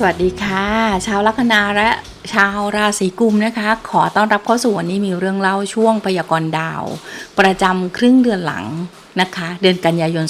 สวัสดีค่ะ ชาวลัคนาและชาวราศีกุมนะคะ ขอต้อนรับเข้าสู่วันนี้มีเรื่องเล่าช่วงพยากรณ์ดาว ประจำครึ่งเดือนหลังนะคะ เดือนกันยายน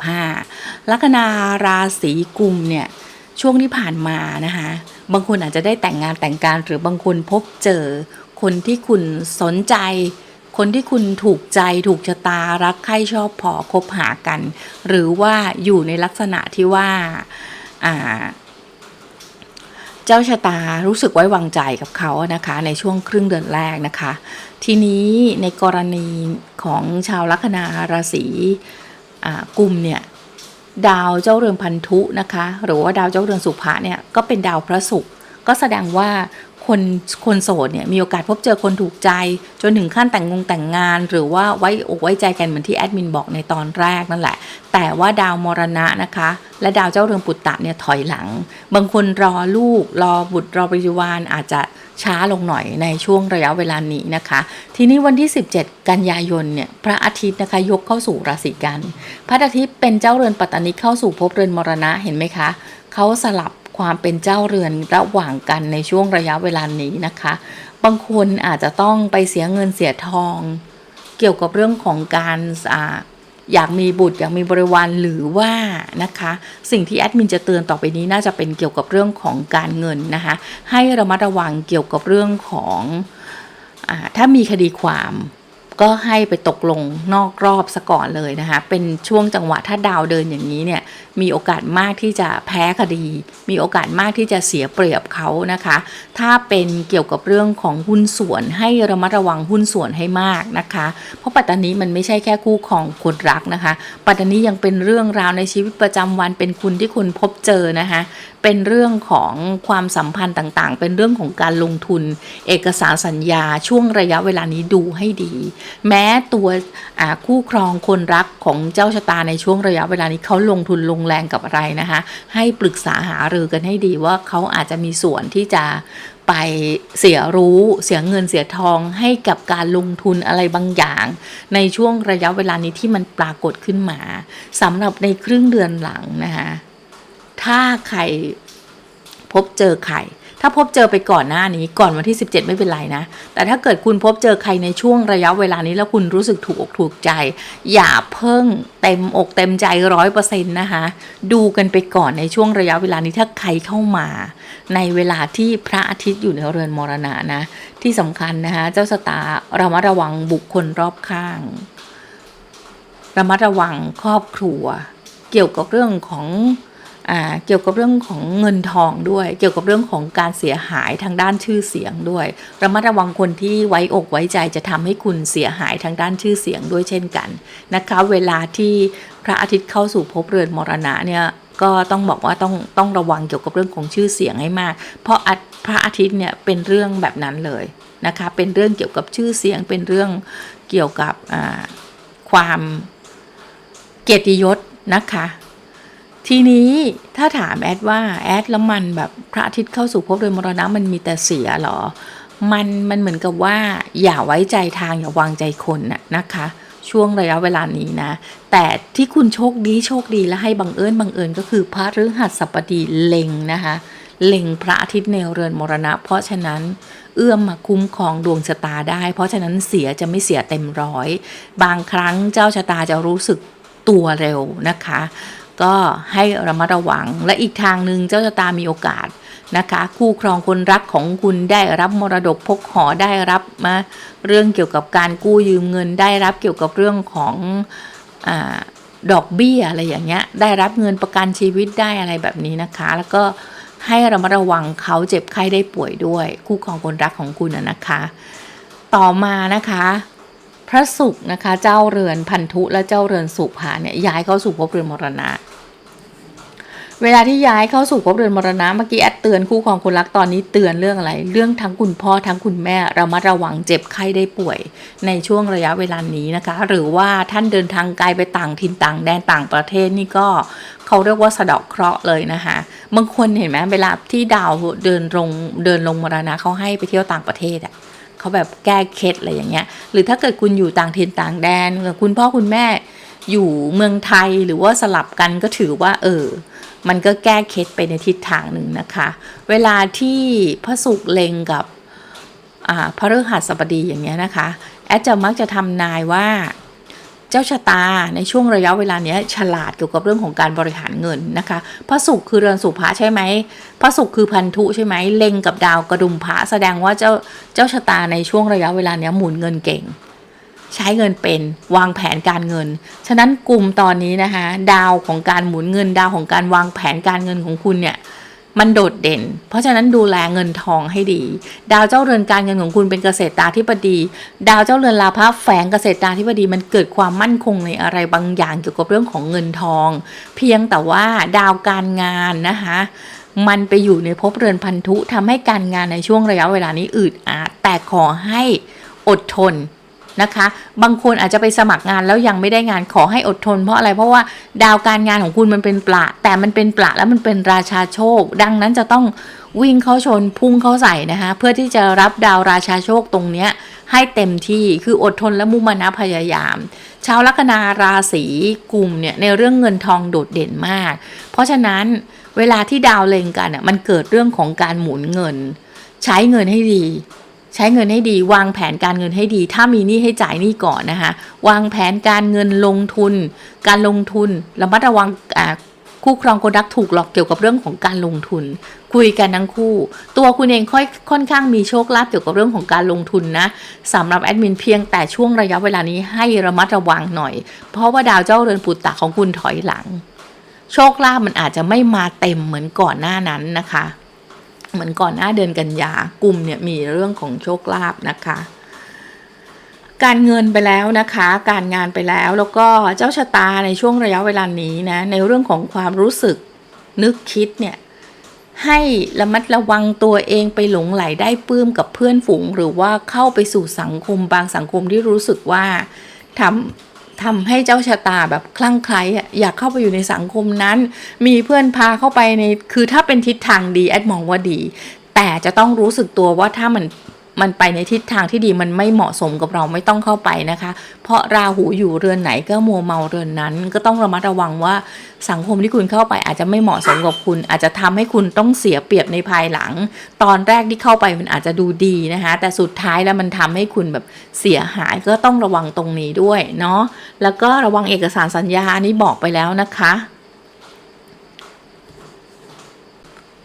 2565 ลัคนาราศีกุมเนี่ยช่วงที่ผ่านมานะคะ บางคนอาจจะได้แต่งงานแต่งการหรือบางคนพบเจอคนที่คุณสนใจคนที่คุณถูกใจถูกชะตารักใคร่ชอบพอคบหากัน หรือว่าอยู่ในลักษณะที่ว่าอ่า เจ้าชะตารู้สึกไว้วางใจกับเขานะคะ ในช่วงครึ่งเดือนแรกนะคะ ทีนี้ในกรณีของชาวลัคนาราศีกลุ่มเนี่ยดาวเจ้าเรือนพันธุนะคะ หรือว่าดาวเจ้าเรือนสุภะเนี่ยก็เป็นดาวพระศุกร์ก็แสดงว่า คนคนโสดเนี่ยมีโอกาสพบเจอคนถูกใจ จนถึงขั้นแต่งงงแต่งงาน หรือว่าไว้อกไว้ใจกันเหมือนที่แอดมินบอกในตอนแรกนั่นแหละ แต่ว่าดาวมรณะนะคะ และดาวเจ้าเรือนปุตตะเนี่ยถอยหลัง บางคนรอลูก รอบุตรรอบริวารอาจจะช้าลงหน่อยในช่วงระยะเวลานี้นะคะ ทีนี้วันที่ 17 กันยายนเนี่ยพระอาทิตย์นะคะยกเข้าสู่ราศีกัน พระอาทิตย์เป็นเจ้าเรือนปัตตานีเข้าสู่ภพเรือนมรณะเห็นไหมคะเขาสลับ ความเป็นเจ้าเรือนระหว่างกันในช่วงระยะเวลานี้นะคะ บางคนอาจจะต้องไปเสียเงินเสียทอง เกี่ยวกับเรื่องของการออยากมีบุตรอยากมีบริวารหรือว่านะคะ สิ่งที่แอดมินจะเตือนต่อไปนี้น่าจะเป็นเกี่ยวกับเรื่องของการเงินนะคะให้ระมัดระวังเกี่ยวกับเรื่องของอถ้ามีคดีความ ก็ให้ไปตกลงนอกรอบซะก่อนเลยนะคะ เป็นช่วงจังหวะถ้าดาวเดินอย่างนี้เนี่ย มีโอกาสมากที่จะแพ้คดี มีโอกาสมากที่จะเสียเปรียบเขานะคะ ถ้าเป็นเกี่ยวกับเรื่องของหุ้นส่วนให้ระมัดระวังหุ้นส่วนให้มากนะคะ เพราะปัตตานีมันไม่ใช่แค่คู่ของคนรักนะคะ ปัตตานียังเป็นเรื่องราวในชีวิตประจำวันเป็นคุณที่คุณพบเจอนะคะ เป็นเรื่องของความสัมพันธ์ต่างๆ เป็นเรื่องของการลงทุน เอกสารสัญญาช่วงระยะเวลานี้ดูให้ดี แม้ตัวคู่ครองคนรักของเจ้าชะตาในช่วงระยะเวลานี้เขาลงทุนลงแรงกับอะไรนะคะ ให้ปรึกษาหารือกันให้ดีว่าเขาอาจจะมีส่วนที่จะไปเสียรู้เสียเงินเสียทองให้กับการลงทุนอะไรบางอย่าง ในช่วงระยะเวลานี้ที่มันปรากฏขึ้นมาสำหรับในครึ่งเดือนหลังนะคะ ถ้าใครพบเจอใครถ้าพบเจอไปก่อนหน้านี้ก่อนวันที่ 17 ไม่เป็นไรนะ แต่ถ้าเกิดคุณพบเจอใครในช่วงระยะเวลานี้แล้วคุณรู้สึกถูกอกถูกใจ อย่าเพิ่งเต็มอกเต็มใจร้อยเปอร์เซ็นต์นะคะ ดูกันไปก่อนในช่วงระยะเวลานี้ถ้าใครเข้ามา ในเวลาที่พระอาทิตย์อยู่ในเรือนมรณะนะ ที่สำคัญนะคะเจ้าสตาร์ระมัดระวังบุคคลรอบข้าง ระมัดระวังครอบครัว เกี่ยวกับเรื่องของ เกี่ยวกับเรื่องของเงินทองด้วย เกี่ยวกับเรื่องของการเสียหายทางด้านชื่อเสียงด้วยระมัดระวังคนที่ไว้อกไว้ใจจะทำให้คุณเสียหายทางด้านชื่อเสียงด้วยเช่นกันนะคะ เวลาที่พระอาทิตย์เข้าสู่ภพเรือนมรณะเนี่ยก็ต้องบอกว่าต้องต้องระวังเกี่ยวกับเรื่องของชื่อเสียงให้มาก เพราะพระอาทิตย์เนี่ยเป็นเรื่องแบบนั้นเลยนะคะ เป็นเรื่องเกี่ยวกับชื่อเสียง เป็นเรื่องเกี่ยวกับความเกียรติยศนะคะ ทีนี้ถ้าถามแอดว่าแอดแล้วมันแบบพระอาทิตย์เข้าสู่ภพเรือนมรณะมันมีแต่เสียเหรอ มันมันเหมือนกับว่าอย่าไว้ใจทางอย่าวางใจคนน่ะนะคะ ช่วงระยะเวลานี้นะ แต่ที่คุณโชคดีโชคดีและให้บังเอิญบังเอิญก็คือพระฤหัสบดีเล็งนะคะเล็งพระอาทิตย์ในเรือนมรณะ เพราะฉะนั้นเอื้อมมาคุ้มครองดวงชะตาได้ เพราะฉะนั้นเสียจะไม่เสียเต็มร้อย บางครั้งเจ้าชะตาจะรู้สึกตัวเร็วนะคะ ก็ให้ระมัดระวัง และอีกทางหนึ่งเจ้าชะตามีโอกาสนะคะ คู่ครองคนรักของคุณได้รับมรดกพกหอได้รับมาเรื่องเกี่ยวกับการกู้ยืมเงิน ได้รับเกี่ยวกับเรื่องของอดอกเบี้ยอะไรอย่างเงี้ย ได้รับเงินประกันชีวิตได้อะไรแบบนี้นะคะ แล้วก็ให้ระมัดระวังเขาเจ็บไข้ได้ป่วยด้วย คู่ครองคนรักของคุณนะคะ ต่อมานะคะ พระศุกร์นะคะ เจ้าเรือนพันธุและเจ้าเรือนสุภาเนี่ยย้ายเข้าสู่ภพเรือนมรณะ เวลาที่ย้ายเข้าสู่ภพเรือนมรณะเมื่อกี้แอดเตือนคู่ครองคนรักตอนนี้เตือนเรื่องอะไร เรื่องทั้งคุณพ่อทั้งคุณแม่เรามาระวังเจ็บไข้ได้ป่วย ในช่วงระยะเวลานี้นะคะ หรือว่าท่านเดินทางไกลไปต่างถิ่นต่างแดนต่างประเทศนี่ก็เขาเรียกว่าสะเดาะเคราะห์เลยนะคะบางคนเห็นไหมเวลาที่ดาวเดินลงเดินลงมรณะเขาให้ไปเที่ยวต่างประเทศอะ เขาแบบแก้เคล็ดอะไรอย่างเงี้ย หรือถ้าเกิดคุณอยู่ต่างถิ่นต่างแดนคุณพ่อคุณแม่อยู่เมืองไทยหรือว่าสลับกันก็ถือว่า เออ มันก็แก้เคล็ดไปในทิศทางหนึ่งนะคะ เวลาที่พระศุกร์เล็งกับอ่าพระฤหัสบดีอย่างเงี้ยนะคะ แอดจะมักจะทำนายว่า จ้าชะตาในช่วงระยะเวลาเนี้ยฉลาดเกี่ยวกับเรื่องของการบริหารเงินนะคะพระศุกร์คือเรือนสุภะใช่ไหมพระศุกร์คือพันธุใช่ไหมเล็งกับดาวกระดุมพระแสดงว่าเจ้าเจ้าชะตาในช่วงระยะเวลาเนี้ยหมุนเงินเก่ง ใช้เงินเป็นวางแผนการเงิน ฉะนั้นกลุ่มตอนนี้นะคะดาวของการหมุนเงินดาวของการวางแผนการเงินของคุณเนี่ย มันโดดเด่น เพราะฉะนั้นดูแลเงินทองให้ดี ดาวเจ้าเรือนการเงินของคุณเป็นเกษตราธิบดี ดาวเจ้าเรือนลาภแฝงเกษตราธิบดีมันเกิดความมั่นคงในอะไรบางอย่างเกี่ยวกับเรื่องของเงินทอง เพียงแต่ว่าดาวการงานนะคะมันไปอยู่ในภพเรือนพันธุทำให้การงานในช่วงระยะเวลานี้อืดอาดแต่ขอให้อดทน นะคะ บางคนอาจจะไปสมัครงานแล้วยังไม่ได้งานขอให้อดทน เพราะอะไรเพราะว่าดาวการงานของคุณมันเป็นปละ แต่มันเป็นปละแล้วมันเป็นราชาโชค ดังนั้นจะต้องวิ่งเข้าชนพุ่งเข้าใส่นะคะ เพื่อที่จะรับดาวราชาโชคตรงเนี้ยให้เต็มที่คืออดทนและมุมานะพยายาม ชาวลัคนาราศีกลุ่มเนี่ยในเรื่องเงินทองโดดเด่นมาก เพราะฉะนั้นเวลาที่ดาวเล็งกันอะมันเกิดเรื่องของการหมุนเงิน ใช้เงินให้ดี ใช้เงินให้ดี วางแผนการเงินให้ดี ถ้ามีหนี้ให้จ่ายหนี้ก่อนนะคะ วางแผนการเงินลงทุน การลงทุนระมัดระวังคู่ครองคนรักถูกหลอกเกี่ยวกับเรื่องของการลงทุน คุยกันทั้งคู่ ตัวคุณเองค่อยค่อนข้างมีโชคลาภเกี่ยวกับเรื่องของการลงทุนนะสำหรับแอดมินเพียงแต่ช่วงระยะเวลานี้ให้ระมัดระวังหน่อย เพราะว่าดาวเจ้าเรือนปุตตะของคุณถอยหลัง โชคลาภมันอาจจะไม่มาเต็มเหมือนก่อนหน้านั้นนะคะ เหมือนก่อนหน้าเดือนกันยากลุ่มเนี่ยมีเรื่องของโชคลาภนะคะ การเงินไปแล้วนะคะ การงานไปแล้วแล้วก็เจ้าชะตาในช่วงระยะเวลานี้นะในเรื่องของความรู้สึกนึกคิดเนี่ยให้ระมัดระวังตัวเองไปหลงไหลได้ปลื้มกับเพื่อนฝูง หรือว่าเข้าไปสู่สังคมบางสังคมที่รู้สึกว่าทำ ทำให้เจ้าชะตาแบบคลั่งไคล้อะอยากเข้าไปอยู่ในสังคมนั้น มีเพื่อนพาเข้าไปในคือถ้าเป็นทิศทางดีแอดมองว่าดี แต่จะต้องรู้สึกตัวว่าถ้ามัน มันไปในทิศทางที่ดีมันไม่เหมาะสมกับเราไม่ต้องเข้าไปนะคะ เพราะราหูอยู่เรือนไหนก็มัวเมาเรือนนั้น ก็ต้องระมัดระวังว่าสังคมที่คุณเข้าไปอาจจะไม่เหมาะสมกับคุณ อาจจะทำให้คุณต้องเสียเปรียบในภายหลัง ตอนแรกที่เข้าไปมันอาจจะดูดีนะคะ แต่สุดท้ายแล้วมันทำให้คุณแบบเสียหายก็ต้องระวังตรงนี้ด้วยเนาะแล้วก็ระวังเอกสารสัญญาอันนี้บอกไปแล้วนะคะ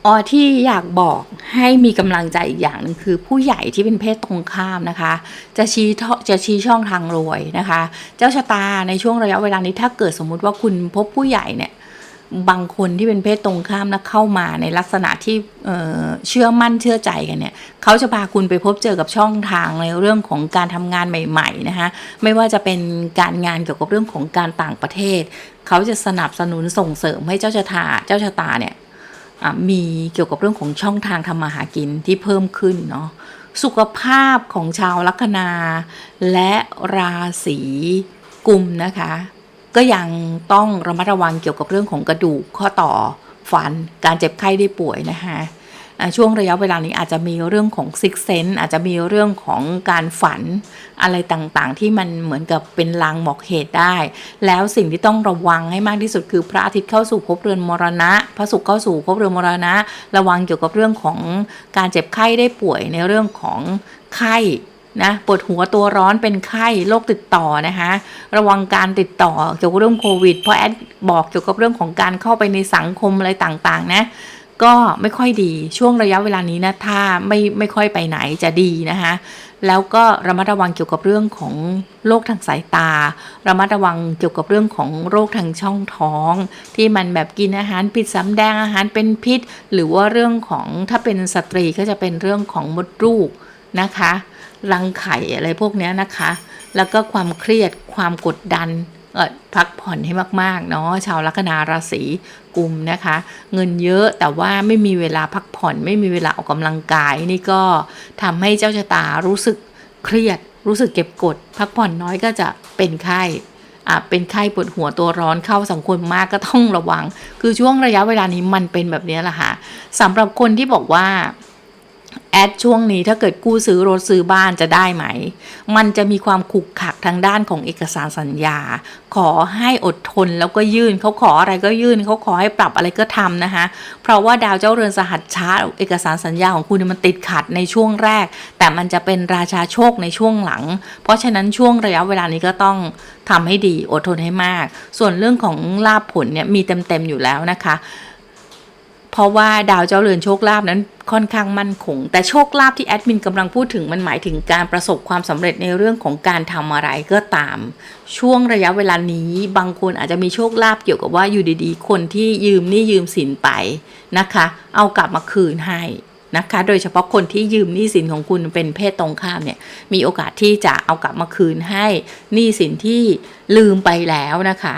อ๋อที่อยากบอกให้มีกำลังใจอีกอย่างหนึ่งคือ ผู้ใหญ่ที่เป็นเพศตรงข้ามนะคะ จะชี้ท่อจะชี้ช่องทางรวยนะคะ เจ้าชะตาในช่วงระยะเวลานี้ถ้าเกิดสมมุติว่าคุณพบผู้ใหญ่เนี่ยบางคนที่เป็นเพศตรงข้ามแล้วเข้ามาในลักษณะที่เชื่อมั่นเชื่อใจกันเนี่ยเขาจะพาคุณไปพบเจอกับช่องทางในเรื่องของการทำงานใหม่ๆนะคะไม่ว่าจะเป็นการงานเกี่ยวกับเรื่องของการต่างประเทศ เขาจะสนับสนุนส่งเสริมให้เจ้าชะตาเจ้าชะตาเนี่ย มีเกี่ยวกับเรื่องของช่องทางทำมาหากินที่เพิ่มขึ้นเนาะสุขภาพของชาวลัคนาและราศีกุมนะคะ ก็ยังต้องระมัดระวังเกี่ยวกับเรื่องของกระดูกข้อต่อฟันการเจ็บไข้ได้ป่วยนะคะอะ ช่วงระยะเวลานี้อาจจะมีเรื่องของซิกเซนอาจจะมีเรื่องของการฝันอะไรต่างๆ ที่มันเหมือนกับเป็นลางบอกเหตุได้ แล้วสิ่งที่ต้องระวังให้มากที่สุดคือพระอาทิตย์เข้าสู่ภพเรือนมรณะ พระศุกร์เข้าสู่ภพเรือนมรณะ ระวังเกี่ยวกับเรื่องของการเจ็บไข้ได้ป่วยในเรื่องของไข้นะปวดหัวตัวร้อนเป็นไข้โรคติดต่อนะคะระวังการติดต่อเกี่ยวกับเรื่องโควิดเพราะแอดบอกเกี่ยวกับเรื่องของการเข้าไปในสังคมอะไรต่างๆนะ ก็ไม่ค่อยดีช่วงระยะเวลานี้นะถ้าไม่ไม่ค่อยไปไหนจะดีนะคะแล้วก็ระมัดระวังเกี่ยวกับเรื่องของโรคทางสายตา ระมัดระวังเกี่ยวกับเรื่องของโรคทางช่องท้อง ที่มันแบบกินอาหารผิดสำแดงอาหารเป็นพิษ หรือว่าเรื่องของถ้าเป็นสตรีก็จะเป็นเรื่องของมดลูกนะคะ รังไข่อะไรพวกนี้นะคะ แล้วก็ความเครียดความกดดัน พักผ่อนให้มากๆเนาะชาวลัคนาราศีกุมนะคะ เงินเยอะแต่ว่าไม่มีเวลาพักผ่อน ไม่มีเวลาออกกำลังกายนี่ก็ทำให้เจ้าชะตารู้สึกเครียด รู้สึกเก็บกด พักผ่อนน้อยก็จะเป็นไข้อะเป็นไข้ปวดหัวตัวร้อนเข้าสังคมมากก็ต้องระวัง คือช่วงระยะเวลานี้มันเป็นแบบนี้แหละค่ะสำหรับคนที่บอกว่า แอดช่วงนี้ถ้าเกิดกู้ซื้อรถซื้อบ้านจะได้ไหม มันจะมีความขุกขักทางด้านของเอกสารสัญญา ขอให้อดทนแล้วก็ยื่นเขาขออะไรก็ยื่นเขาขอให้ปรับอะไรก็ทำนะคะ เพราะว่าดาวเจ้าเรือนสหัสช้าเอกสารสัญญาของคุณเนี่ยมันติดขัดในช่วงแรก แต่มันจะเป็นราชาโชคในช่วงหลัง เพราะฉะนั้นช่วงระยะเวลานี้ก็ต้องทำให้ดีอดทนให้มาก ส่วนเรื่องของลาบผลเนี่ยมีเต็มๆอยู่แล้วนะคะ เพราะว่าดาวเจ้าเรือนโชคลาภนั้นค่อนข้างมั่นคง แต่โชคลาภที่แอดมินกำลังพูดถึงมันหมายถึงการประสบความสำเร็จในเรื่องของการทำอะไรก็ตาม ช่วงระยะเวลานี้บางคนอาจจะมีโชคลาภเกี่ยวกับว่าอยู่ดีๆ คนที่ยืมนี่ยืมสินไปนะคะ เอากลับมาคืนให้นะคะ โดยเฉพาะคนที่ยืมหนี้สินของคุณเป็นเพศตรงข้ามเนี่ย มีโอกาสที่จะเอากลับมาคืนให้หนี้สินที่ลืมไปแล้วนะคะ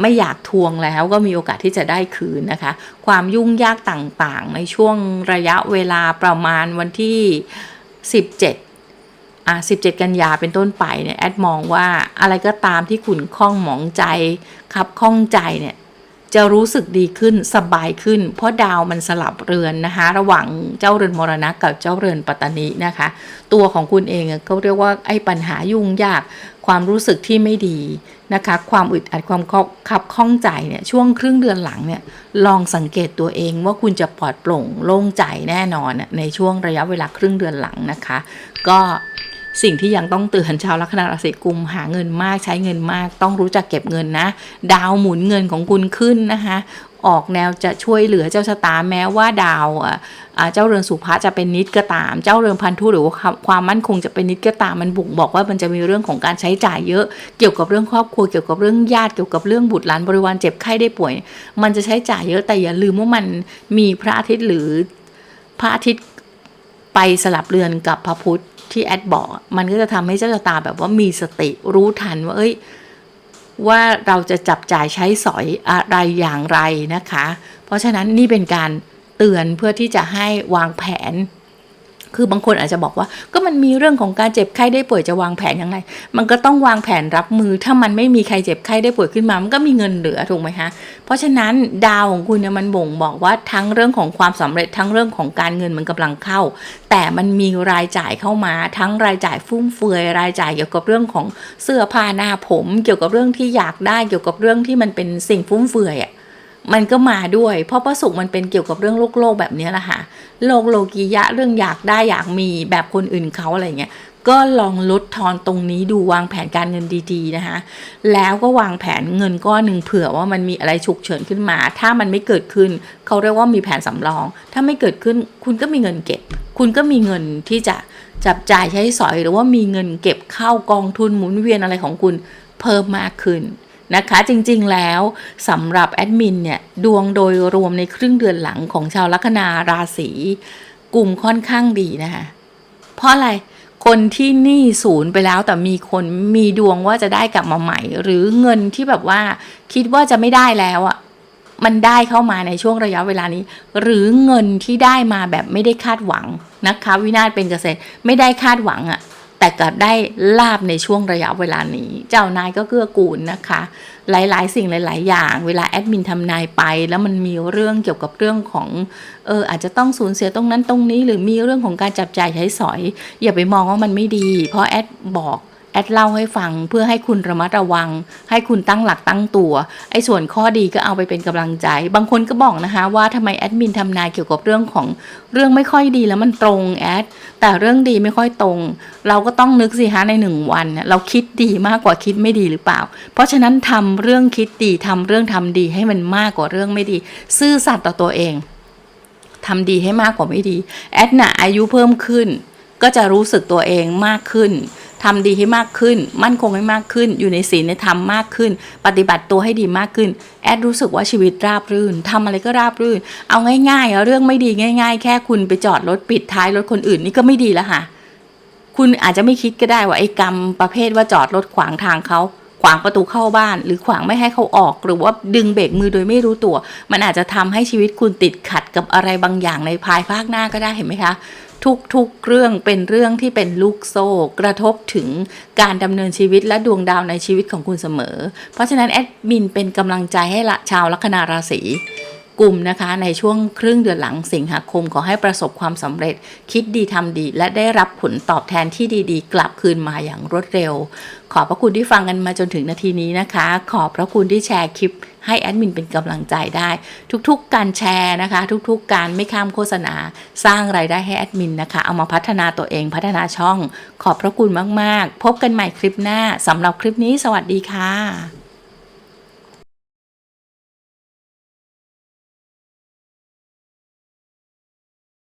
ไม่อยากทวงแล้วก็มีโอกาสที่จะได้คืนนะคะ ความยุ่งยากต่างๆ ในช่วงระยะเวลาประมาณวันที่ 17อะ17 กันยาเป็นต้นไปเนี่ยแอดมองว่าอะไรก็ตามที่ขุนข้องหมองใจครับข้องใจเนี่ย จะรู้สึกดีขึ้นสบายขึ้น เพราะดาวมันสลับเรือนนะคะ ระหว่างเจ้าเรือนมรณะกับเจ้าเรือนปัตตานีนะคะ ตัวของคุณเองก็เรียกว่าไอ้ปัญหายุ่งยาก ความรู้สึกที่ไม่ดีนะคะ ความอึดอัดความขับข้องใจเนี่ยช่วงครึ่งเดือนหลังเนี่ยลองสังเกตตัวเองว่าคุณจะปลอดโปร่งโล่งใจแน่นอนในช่วงระยะเวลาครึ่งเดือนหลังนะคะ ก็ สิ่งที่ยังต้องเตือนชาวลัคนาราศีกุมหาเงินมากใช้เงินมาก ต้องรู้จักเก็บเงินนะ ดาวหมุนเงินของคุณขึ้นนะคะ ออกแนวจะช่วยเหลือเจ้าชะตาแม้ว่าดาวเจ้าเรือนสุภาจะเป็นนิดก็ตาม เจ้าเรือนพันธุหรือว่าความความมั่นคงจะเป็นนิดก็ตามมันบุกบอกว่ามันจะมีเรื่องของการใช้จ่ายเยอะเกี่ยวกับเรื่องครอบครัวเกี่ยวกับเรื่องญาติเกี่ยวกับเรื่องบุตรหลานบริวารเจ็บไข้ได้ป่วย มันจะใช้จ่ายเยอะแต่อย่าลืมว่ามันมีพระอาทิตย์หรือพระอาทิตย์ไปสลับเรือนกับพระพุธ ที่แอดบอก มันก็จะทำให้เจ้าชะตาแบบว่ามีสติรู้ทันว่าเอ้ยว่าเราจะจับจ่ายใช้สอยอะไรอย่างไรนะคะ เพราะฉะนั้นนี่เป็นการเตือนเพื่อที่จะให้วางแผน คือบางคนอาจจะบอกว่าก็มันมีเรื่องของการเจ็บไข้ได้ป่วยจะวางแผนยังไง มันก็ต้องวางแผนรับมือ ถ้ามันไม่มีใครเจ็บไข้ได้ป่วยขึ้นมา มันก็มีเงินเหลือถูกไหมคะเพราะฉะนั้นดาวของคุณเนี่ยมันบ่งบอกว่าทั้งเรื่องของความสำเร็จทั้งเรื่องของการเงินมันกำลังเข้า แต่มันมีรายจ่ายเข้ามา ทั้งรายจ่ายฟุ่มเฟือยรายจ่ายเกี่ยวกับเรื่องของเสื้อผ้าหน้าผม เกี่ยวกับเรื่องที่อยากได้เกี่ยวกับเรื่องที่มันเป็นสิ่งฟุ่มเฟือยอะ มันก็มาด้วย เพราะประสุกร์มันเป็นเกี่ยวกับเรื่องโลกโลกแบบนี้แหละค่ะ โลกโลกียะเรื่องอยากได้อยากมีแบบคนอื่นเขาอะไรเงี้ย ก็ลองลดทอนตรงนี้ดูวางแผนการเงินดีๆนะคะ แล้วก็วางแผนเงินก้อนหนึ่งเผื่อว่ามันมีอะไรฉุกเฉินขึ้นมา ถ้ามันไม่เกิดขึ้น เขาเรียกว่ามีแผนสำรอง ถ้าไม่เกิดขึ้น คุณก็มีเงินเก็บ คุณก็มีเงินที่จะจับจ่ายใช้สอยหรือว่ามีเงินเก็บเข้ากองทุนหมุนเวียนอะไรของคุณเพิ่มมากขึ้น นะคะ จริงๆแล้วสำหรับแอดมินเนี่ยดวงโดยรวมในครึ่งเดือนหลังของชาวลัคนาราศีกลุ่มค่อนข้างดีนะคะเพราะอะไรคนที่หนี้ศูนย์ไปแล้วแต่มีคนมีดวงว่าจะได้กลับมาใหม่ หรือเงินที่แบบว่าคิดว่าจะไม่ได้แล้วอะ่ะมันได้เข้ามาในช่วงระยะเวลานี้ หรือเงินที่ได้มาแบบไม่ได้คาดหวังนะคะ วินาศเป็นเกษตรไม่ได้คาดหวังอะ่ะ แต่กลับได้ลาบในช่วงระยะเวลานี้ เจ้านายก็เกื้อกูลนะคะ หลายๆ สิ่งหลาย ๆ อย่าง เวลาแอดมินทำนายไป แล้วมันมีเรื่องเกี่ยวกับเรื่องของเอออาจจะต้องสูญเสียตรงนั้นตรงนี้ หรือมีเรื่องของการจับจ่ายใช้สอย อย่าไปมองว่ามันไม่ดี เพราะแอดบอก แอดเล่าให้ฟังเพื่อให้คุณระมัดระวัง ให้คุณตั้งหลักตั้งตัวไอ้ส่วนข้อดีก็เอาไปเป็นกำลังใจ บางคนก็บอกนะคะว่าทำไมแอดมินทำนายเกี่ยวกับเรื่องของเรื่องไม่ค่อยดีแล้วมันตรงแอดแต่เรื่องดีไม่ค่อยตรง เราก็ต้องนึกสิฮะในหนึ่งวัน เราคิดดีมากกว่าคิดไม่ดีหรือเปล่า เพราะฉะนั้นทำเรื่องคิดดีทำเรื่องทำดีให้มันมากกว่าเรื่องไม่ดี ซื่อสัตย์ต่อตัวเองทำดีให้มากกว่าไม่ดี แอดน่ะอายุเพิ่มขึ้น ก็จะรู้สึกตัวเองมากขึ้น ทำดีให้มากขึ้น มั่นคงให้มากขึ้น อยู่ในศีลในธรรมมากขึ้น ปฏิบัติตัวให้ดีมากขึ้น แอดรู้สึกว่าชีวิตราบรื่นทำอะไรก็ราบรื่น เอาง่ายๆอะเรื่องไม่ดีง่าย ๆ แค่คุณไปจอดรถปิดท้ายรถคนอื่นนี่ก็ไม่ดีแล้วค่ะ คุณอาจจะไม่คิดก็ได้ว่าไอ้กรรมประเภทว่าจอดรถขวางทางเขาขวางประตูเข้าบ้าน หรือขวางไม่ให้เขาออก หรือว่าดึงเบรกมือโดยไม่รู้ตัว มันอาจจะทำให้ชีวิตคุณติดขัดกับอะไรบางอย่างในภายภาคหน้าก็ได้เห็นไหมคะ ทุกๆเรื่องเป็นเรื่องที่เป็นลูกโซ่กระทบถึงการดำเนินชีวิตและดวงดาวในชีวิตของคุณเสมอ เพราะฉะนั้นแอดมินเป็นกำลังใจให้ละชาวลัคนาราศี กุมนะคะ ในช่วงครึ่งเดือนหลังสิงหาคมขอให้ประสบความสำเร็จ คิดดีทำดี และได้รับผลตอบแทนที่ดีๆ กลับคืนมาอย่างรวดเร็ว ขอบพระคุณที่ฟังกันมาจนถึงนาทีนี้นะคะ ขอบพระคุณที่แชร์คลิปให้แอดมินเป็นกำลังใจได้ ทุกๆการแชร์นะคะ ทุกๆการไม่ข้ามโฆษณา สร้างไรายได้ให้แอดมินนะคะ เอามาพัฒนาตัวเองพัฒนาช่อง ขอบพระคุณมากๆ พบกันใหม่คลิปหน้าสำหรับคลิปนี้ สวัสดีค่ะ